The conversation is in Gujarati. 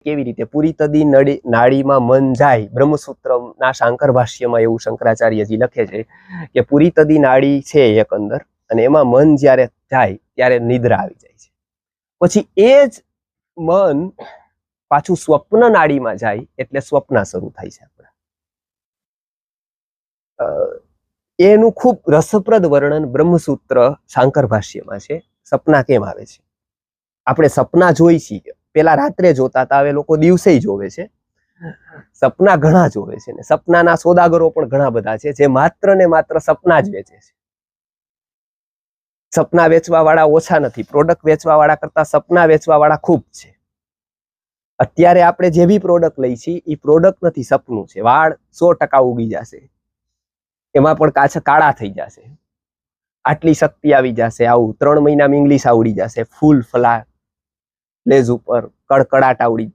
કેવી રીતે પૂરી તદી નડી, નાડીમાં મન જાય, બ્રહ્મસૂત્રના શાંકર ભાષ્યમાં એવું શંકરાચાર્યજી લખે છે કે પૂરી તદી નાડી છે એક અને એમાં મન જ્યારે જાય ત્યારે નિદ્રા આવી જાય છે. પછી એ જ મન પાછું સ્વપ્ન નાડીમાં જાય એટલે સ્વપ્ન શરૂ થાય છે આપણા. એનું ખૂબ રસપ્રદ વર્ણન બ્રહ્મસૂત્ર શાંકર ભાષ્યમાં છે. સપના કેમ આવે છે? આપણે સપના જોઈ છીએ. પેલા રાત્રે જોતા હતા, હવે લોકો દિવસે જોવે છે. સપના ઘણા જોવે છે ને સપનાના સોદાગરો પણ ઘણા બધા છે, જે માત્ર ને માત્ર સપના જ વેચે છે. સપના વેચવા વાળા ઓછા નથી, પ્રોડક્ટ વેચવા વાળા કરતા સપના વેચવા વાળા ખૂબ છે. અત્યારે આપણે જે બી પ્રોડક્ટ લઈ છીએ એ પ્રોડક્ટ નથી, સપનું છે. વાળ સો ટકા ઉગી જશે. એમાં પણ કાછા કાળા થઈ જશે. આટલી શક્તિ આવી જશે, આવું ત્રણ મહિનામાં ઇંગ્લિશ આવડી જશે, ફૂલ ફલા લેઝ ઉપર કડકડાટ આવડી.